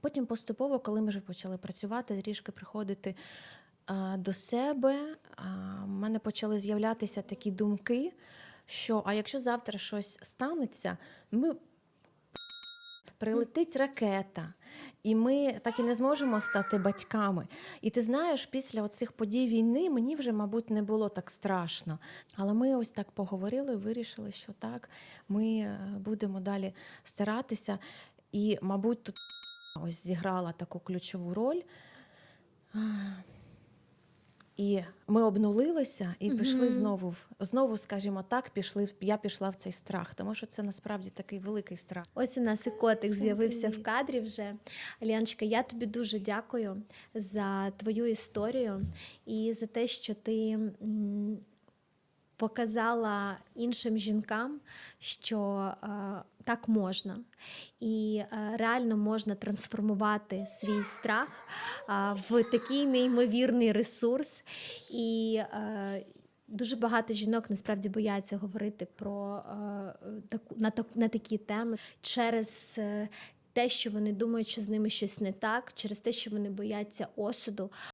Потім поступово, коли ми вже почали працювати, трішки приходити а, до себе, а, в мене почали з'являтися такі думки, що а якщо завтра щось станеться, ми прилетить ракета, і ми так і не зможемо стати батьками. І ти знаєш, після цих подій війни мені вже, мабуть, не було так страшно. Але ми ось так поговорили, вирішили, що так, ми е, будемо далі старатися. І, мабуть, тут ось зіграла таку ключову роль. І ми обнулилися і пішли Мгм. знову знову, скажімо так, пішли. Я пішла в цей страх, тому що це насправді такий великий страх. Ось у нас і котик з'явився в кадрі вже. Ляночка, я тобі дуже дякую за твою історію і за те, що ти показала іншим жінкам, що е, так можна. І е, реально можна трансформувати свій страх е, в такий неймовірний ресурс. І Дуже багато жінок насправді бояться говорити про на, на такі теми через те, що вони думають, що з ними щось не так, через те, що вони бояться осуду.